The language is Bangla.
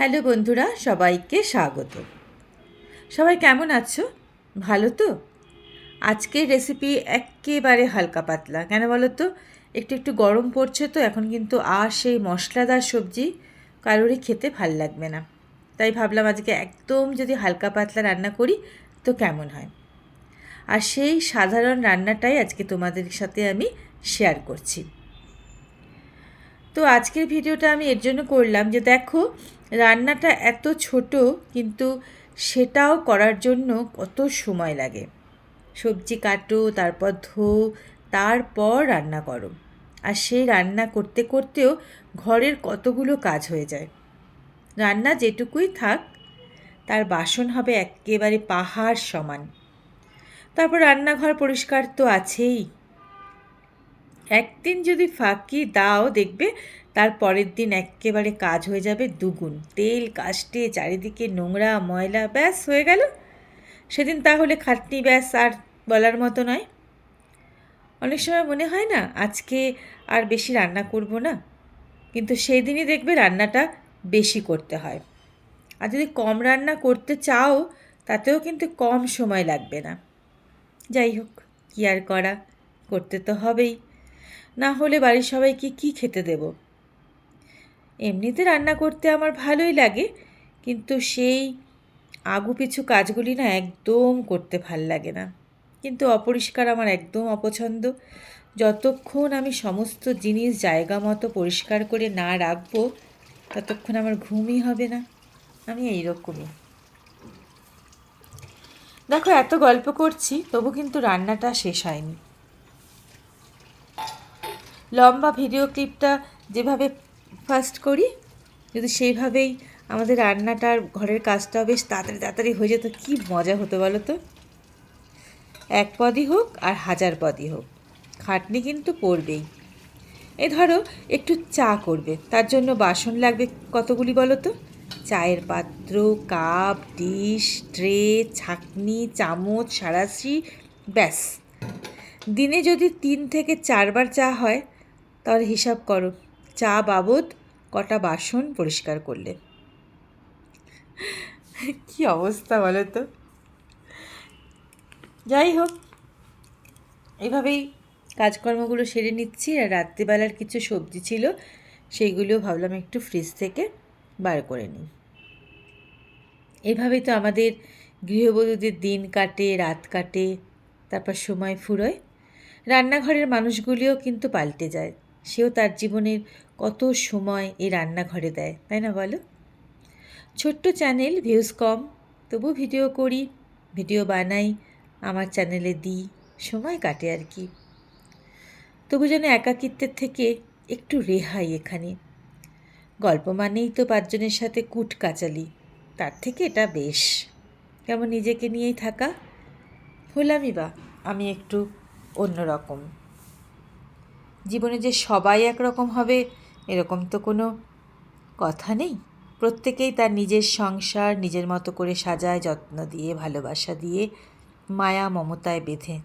হ্যালো বন্ধুরা, সবাইকে স্বাগত। সবাই কেমন আছো? ভালো তো? আজকের রেসিপি একেবারে হালকা পাতলা। কেন বলো তো একটু একটু গরম পড়ছে তো, এখন কিন্তু আর সেই মশলাদার সবজি কারোরই খেতে ভালো লাগবে না। তাই ভাবলাম আজকে একদম যদি হালকা পাতলা রান্না করি তো কেমন হয়? আর সেই সাধারণ রান্নাটাই আজকে তোমাদের সাথে আমি শেয়ার করছি। তো আজকের ভিডিওটা আমি এর জন্য করলাম যে দেখো রান্নাটা এত ছোট, কিন্তু সেটাও করার জন্য কত সময় লাগে। সবজি কাটো, তারপর ধো, তারপর রান্না করো। আর সেই রান্না করতে করতেও ঘরের কতগুলো কাজ হয়ে যায়। রান্না যেটুকুই থাক, তার বাসন হবে একেবারে পাহাড় সমান। তারপর রান্নাঘর পরিষ্কার তো আছেই। একদিন যদি ফাঁকি দাও দেখবে, তার পরের দিন একেবারে কাজ হয়ে যাবে দুগুণ। তেল কাস্টে চারিদিকে নোংরা, ময়লা, ব্যাস, হয়ে গেল। সেদিন তাহলে খাটনি ব্যাস আর বলার মতো নয়। অনেক সময় মনে হয় না, আজকে আর বেশি রান্না করব না। কিন্তু সেই দিনই দেখবে রান্নাটা বেশি করতে হয়। আর যদি কম রান্না করতে চাও, তাতেও কিন্তু কম সময় লাগবে না। যাই হোক, কী আর করা, করতে তো হবেই। না হলে বাড়ির সবাইকে কি খেতে দেব? এমনিতে রান্না করতে আমার ভালোই লাগে, কিন্তু সেই আগু পিছু কাজগুলি না একদম করতে ভালো লাগে না। কিন্তু অপরিষ্কার আমার একদম অপছন্দ। যতক্ষণ আমি সমস্ত জিনিস জায়গা মতো পরিষ্কার করে না রাখব, ততক্ষণ আমার ঘুমই হবে না। আমি এই এইরকমই। দেখো, এত গল্প করছি, তবু কিন্তু রান্নাটা শেষ হয়নি। লম্বা ভিডিও ক্লিপটা যেভাবে ফার্স্ট করি, যদি সেইভাবেই আমাদের রান্নাটার ঘরের কাজটাও বেশ তাড়াতাড়ি তাড়াতাড়ি হয়ে যেত, কী মজা হতো বলো তো? এক পদই হোক আর হাজার পদই হোক, খাটনি কিন্তু পড়বেই এ ধরো, একটু চা করবে, তার জন্য বাসন লাগবে কতগুলি বলো তো? চায়ের পাত্র কাপ ডিশ ট্রে ছাকনি, চামচ, সারাশি, ব্যাস। দিনে যদি তিন থেকে চারবার চা হয় তাহলে হিসাব করো। চা বাবদ কটা বাসন পরিষ্কার করলে? কি অবস্থা বলো তো? যাই হোক, এভাবেই কাজকর্মগুলো সেরে নিচ্ছি। আর রাত্রিবেলার কিছু সবজি ছিল, সেইগুলো ভাবলাম একটু ফ্রিজ থেকে বার করে নিই। এভাবেই তো আমাদের গৃহবধূদের দিন কাটে, রাত কাটে, তারপর সময় ফুরোয়। রান্নাঘরের মানুষগুলিও কিন্তু পাল্টে যায়। সেও তার জীবনের কত সময় এই রান্নাঘরে দেয়, তাই না বলো? ছোট্ট চ্যানেল ভিউজ কম তবু ভিডিও করি, ভিডিও বানাই, আমার চ্যানেলে দিই, সময় কাটে আর কি। তবু যেন একাকিত্বের থেকে একটু রেহাই এখানে। গল্প মানেই তো পাঁচজনের সাথে কুট কাচালি, তার থেকে এটা বেশ। কেমন নিজেকে নিয়েই থাকা? হলামই বা, আমি একটু অন্যরকম। জীবনে যে সবাই একরকম হবে, এরকম তো কোনো কথা নেই। প্রত্যেকেই তার নিজের সংসার নিজের মতো করে সাজায়, যত্ন দিয়ে, ভালোবাসা দিয়ে, মায়া মমতায় বেঁধে।